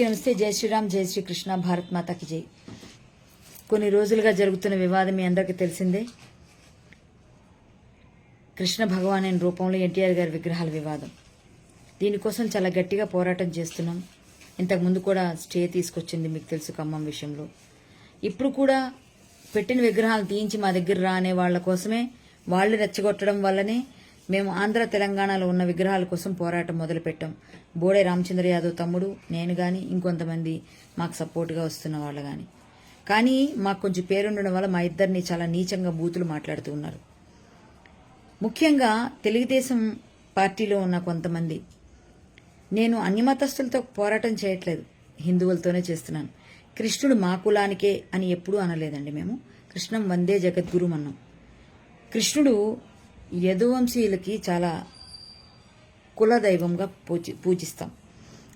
అందరికీ నమస్తే జై శ్రీరామ్ జై శ్రీకృష్ణ భారత్ మాతకి జై. కొన్ని రోజులుగా జరుగుతున్న వివాదం మీ అందరికీ తెలిసిందే. కృష్ణ భగవాన్ రూపంలో ఎన్టీఆర్ గారి విగ్రహాల వివాదం. దీనికోసం చాలా గట్టిగా పోరాటం చేస్తున్నాం. ఇంతకుముందు కూడా స్టే తీసుకొచ్చింది మీకు తెలుసు ఖమ్మం విషయంలో. ఇప్పుడు కూడా పెట్టిన విగ్రహాలు తీయించి మా దగ్గర రానే వాళ్ళ కోసమే వాళ్ళు రెచ్చగొట్టడం వల్లనే మేము ఆంధ్ర తెలంగాణలో ఉన్న విగ్రహాల కోసం పోరాటం మొదలుపెట్టాం. బోడే రామచంద్ర యాదవ్ తమ్ముడు నేను కానీ ఇంకొంతమంది మాకు సపోర్ట్గా వస్తున్న వాళ్ళు కానీ కానీ మాకు కొంచెం పేరుండడం వల్ల మా ఇద్దరిని చాలా నీచంగా బూతులు మాట్లాడుతూ ఉన్నారు. ముఖ్యంగా తెలుగుదేశం పార్టీలో ఉన్న కొంతమంది. నేను అన్ని మతస్థులతో పోరాటం చేయట్లేదు. హిందువులతోనే చేస్తున్నాను. కృష్ణుడు మా కులానికే అని ఎప్పుడూ అనలేదండి మేము. కృష్ణం వందే జగద్గురు అన్నాం కృష్ణుడు యదువంశీయులకి చాలా కులదైవంగా పూజి పూజిస్తాం.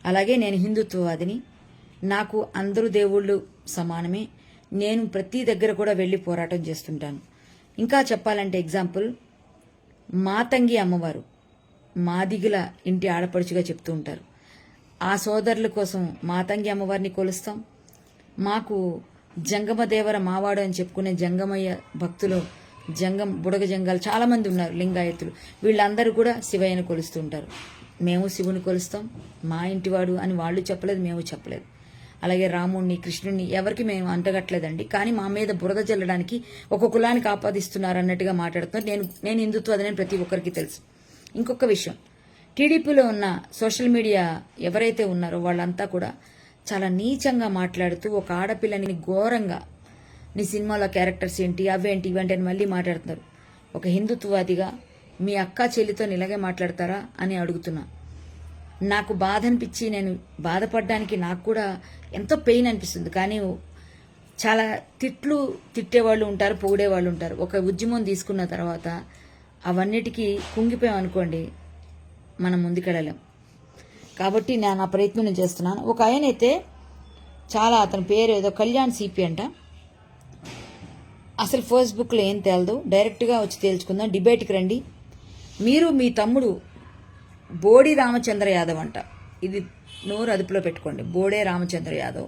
అలాగే నేను హిందుత్వవాదిని. నాకు అందరూ దేవుళ్ళు సమానమే. నేను ప్రతి దగ్గర కూడా వెళ్ళి పోరాటం చేస్తుంటాను. ఇంకా చెప్పాలంటే ఎగ్జాంపుల్ మాతంగి అమ్మవారు మాదిగుల ఇంటి ఆడపడుచుగా చెప్తూ ఉంటారు. ఆ సోదరుల కోసం మాతంగి అమ్మవారిని కొలుస్తాం. మాకు జంగమదేవర మావాడు అని చెప్పుకునే జంగమయ్య భక్తులు జంగం బుడగ జంగాలు చాలామంది ఉన్నారు లింగాయతులు. వీళ్ళందరూ కూడా శివయ్యను కొలుస్తుంటారు. మేము శివుని కొలుస్తాం. మా ఇంటివాడు అని వాళ్ళు చెప్పలేదు మేము చెప్పలేదు. అలాగే రాముణ్ణి కృష్ణుణ్ణి ఎవరికి మేము అంటగట్లేదండి కానీ మా మీద బురద చల్లడానికి ఒక కులానికి ఆపాదిస్తున్నారు అన్నట్టుగా మాట్లాడుతున్నారు. నేను నేను హిందుత్వాదని ప్రతి ఒక్కరికి తెలుసు. ఇంకొక విషయం. టీడీపీలో ఉన్న సోషల్ మీడియా ఎవరైతే ఉన్నారో వాళ్ళంతా కూడా చాలా నీచంగా మాట్లాడుతూ ఒక ఆడపిల్లని ఘోరంగా నీ సినిమాలో క్యారెక్టర్స్ ఏంటి? అవేంటి ఇవేంటి అని మళ్ళీ మాట్లాడుతున్నారు. ఒక హిందుత్వవాదిగా మీ అక్క చెల్లితో ఇలాగే మాట్లాడతారా అని అడుగుతున్నా. నాకు బాధ అనిపించి నేను బాధపడడానికి నాకు కూడా ఎంతో పెయిన్ అనిపిస్తుంది. కానీ చాలా తిట్లు తిట్టేవాళ్ళు ఉంటారు పొగిడేవాళ్ళు ఉంటారు. ఒక ఉద్యమం తీసుకున్న తర్వాత అవన్నిటికీ కుంగిపోయాం అనుకోండి మనం ముందుకెళ్ళలేం. కాబట్టి నేను ఆ ప్రయత్నం చేస్తున్నాను. ఒక ఆయన అయితే చాలా అతని పేరు ఏదో కళ్యాణ్ సిపి అంట. అసలు ఫేస్బుక్లో ఏం తేలదు? డైరెక్ట్గా వచ్చి తేల్చుకుందాం. డిబేట్కి రండి. మీరు మీ తమ్ముడు బోడి రామచంద్ర యాదవ్ అంట. ఇది నోరు అదుపులో పెట్టుకోండి. బోడే రామచంద్ర యాదవ్.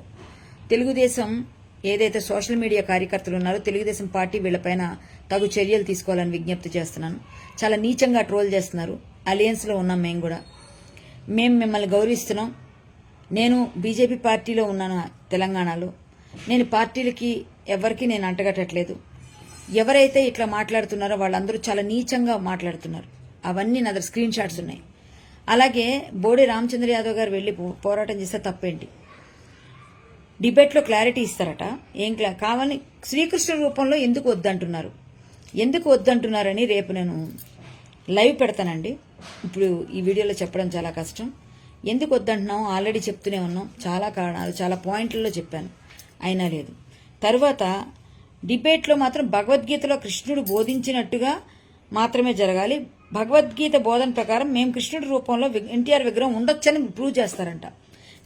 తెలుగుదేశం ఏదైతే సోషల్ మీడియా కార్యకర్తలు ఉన్నారో తెలుగుదేశం పార్టీ వీళ్ళపైన తగు చర్యలు తీసుకోవాలని విజ్ఞప్తి చేస్తున్నాను. చాలా నీచంగా ట్రోల్ చేస్తున్నారు. అలయన్స్లో ఉన్నాం మేము కూడా. మేము మిమ్మల్ని గౌరవిస్తున్నాం. నేను బీజేపీ పార్టీలో ఉన్నాను తెలంగాణలో? నేను పార్టీలకి ఎవరికి నేను అంటగట్టట్లేదు. ఎవరైతే ఇట్లా మాట్లాడుతున్నారో వాళ్ళందరూ చాలా నీచంగా మాట్లాడుతున్నారు. అవన్నీ నా దగ్గర స్క్రీన్ షాట్స్ ఉన్నాయి. అలాగే బోడి రామచంద్ర యాదవ్ గారు వెళ్ళి పో- పోరాటం చేస్తే తప్పేంటి? డిబేట్లో క్లారిటీ ఇస్తారట. ఏం క్లా కావాలని శ్రీకృష్ణ రూపంలో ఎందుకు వద్దంటున్నారు? ఎందుకు వద్దంటున్నారని రేపు నేను లైవ్ పెడతానండి. ఇప్పుడు ఈ వీడియోలో చెప్పడం చాలా కష్టం. ఎందుకు వద్దంటున్నాం ఆల్రెడీ చెప్తూనే ఉన్నాం. చాలా కారణాలు చాలా పాయింట్లలో చెప్పాను. అయినా లేదు. తర్వాత డిబేట్లో మాత్రం భగవద్గీతలో కృష్ణుడు బోధించినట్టుగా మాత్రమే జరగాలి. భగవద్గీత బోధన ప్రకారం మేము కృష్ణుడి రూపంలో ఎన్టీఆర్ విగ్రహం ఉండొచ్చని ప్రూవ్ చేస్తారంట.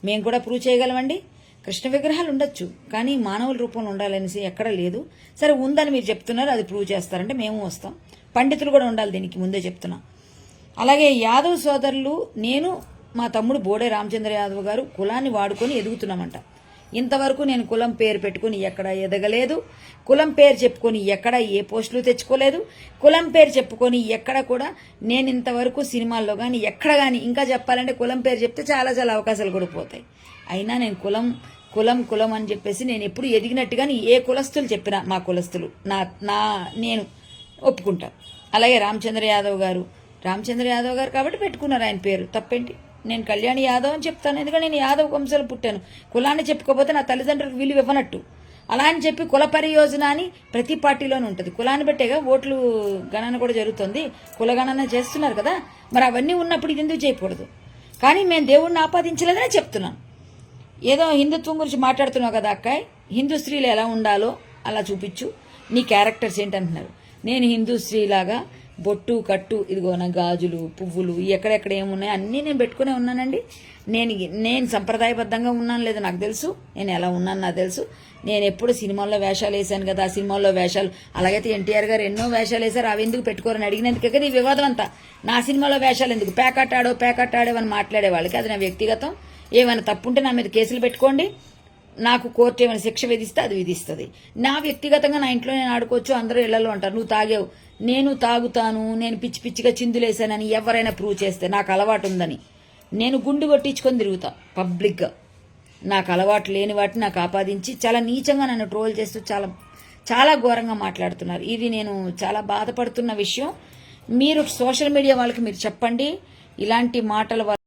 మేము కూడా ప్రూవ్ చేయగలమండి. కృష్ణ విగ్రహాలు ఉండొచ్చు కానీ మానవుల రూపంలో ఉండాలనేసి ఎక్కడ లేదు. సరే ఉందని మీరు చెప్తున్నారు అది ప్రూవ్ చేస్తారంటే మేము వస్తాం. పండితులు కూడా ఉండాలి దీనికి ముందే చెప్తున్నా. అలాగే యాదవ్ సోదరులు నేను మా తమ్ముడు బోడే రామచంద్ర యాదవ్ గారు కులాన్ని వాడుకొని ఎదుగుతున్నామంట. ఇంతవరకు నేను కులం పేరు పెట్టుకుని ఎక్కడ ఎదగలేదు. కులం పేరు చెప్పుకొని ఎక్కడ ఏ పోస్టులు తెచ్చుకోలేదు. కులం పేరు చెప్పుకొని ఎక్కడ కూడా నేను ఇంతవరకు సినిమాల్లో కానీ ఎక్కడ కానీ ఇంకా చెప్పాలంటే కులం పేరు చెప్తే చాలా చాలా అవకాశాలు కూడా పోతాయి. అయినా నేను కులం కులం కులం అని చెప్పేసి నేను ఎప్పుడు ఎదిగినట్టుగాని ఏ కులస్తులు చెప్పినా మా కులస్తులు నా నా నేను ఒప్పుకుంటాను అలాగే రామచంద్ర యాదవ్ గారు రామచంద్ర యాదవ్ గారు కాబట్టి పెట్టుకున్నారు ఆయన పేరు. తప్పేంటి? నేను కళ్యాణి యాదవ్ అని చెప్తాను. ఎందుకంటే నేను యాదవ్ వంశంలో పుట్టాను. కులాన్ని చెప్పుకోకపోతే నా తల్లిదండ్రులకు విలువ ఇవ్వనట్టు. అలా అని చెప్పి కుల పరియోజన అని ప్రతి పార్టీలోనూ ఉంటుంది. కులాన్ని బట్టేగా ఓట్లు గణన కూడా జరుగుతుంది. కుల గణన చేస్తున్నారు కదా. మరి అవన్నీ ఉన్నప్పుడు ఇది ఎందుకు చేయకూడదు? కానీ మేము దేవుడిని ఆపాదించలేదని చెప్తున్నాను. ఏదో హిందుత్వం గురించి మాట్లాడుతున్నావు కదా అక్కాయ్. హిందూ స్త్రీలు ఎలా ఉండాలో అలా చూపించు. నీ క్యారెక్టర్స్ ఏంటంటున్నారు? నేను హిందూ స్త్రీలాగా బొట్టు కట్టు ఇదిగో నా గాజులు పువ్వులు ఎక్కడెక్కడ ఏమున్నాయి అన్నీ నేను పెట్టుకునే ఉన్నానండి. నేను నేను సంప్రదాయబద్ధంగా ఉన్నాను లేదు నాకు తెలుసు. నేను ఎలా ఉన్నాను నాకు తెలుసు. నేను ఎప్పుడు సినిమాల్లో వేషాలు వేసాను కదా ఆ సినిమాల్లో వేషాలు. అలాగైతే ఎన్టీఆర్ గారు ఎన్నో వేషాలు వేశారు అవి ఎందుకు పెట్టుకోరని అడిగినందుకే కదా ఈ వివాదం అంతా. నా సినిమాలో వేషాలు ఎందుకు? పేకట్టాడో పేకట్టాడో అని మాట్లాడే వాళ్ళకి అది నా వ్యక్తిగతం. ఏమైనా తప్పుంటే నా మీద కేసులు పెట్టుకోండి. నాకు కోర్టు ఏమైనా శిక్ష విధిస్తే అది విధిస్తుంది. నా వ్యక్తిగతంగా నా ఇంట్లో నేను ఆడుకోవచ్చు అందరూ ఇళ్ళలో అంటారు నువ్వు తాగావు. నేను తాగుతాను నేను పిచ్చి పిచ్చిగా చిందులేసానని ఎవరైనా ప్రూవ్ చేస్తే నాకు అలవాటు ఉందని. నేను గుండు కొట్టించుకొని తిరుగుతా పబ్లిక్గా. నాకు అలవాటు లేని వాటిని నాకు ఆపాదించి చాలా నీచంగా నన్ను ట్రోల్ చేస్తూ చాలా చాలా ఘోరంగా మాట్లాడుతున్నారు. ఇది నేను చాలా బాధపడుతున్న విషయం. మీరు సోషల్ మీడియా వాళ్ళకి మీరు చెప్పండి. ఇలాంటి మాటల వల్ల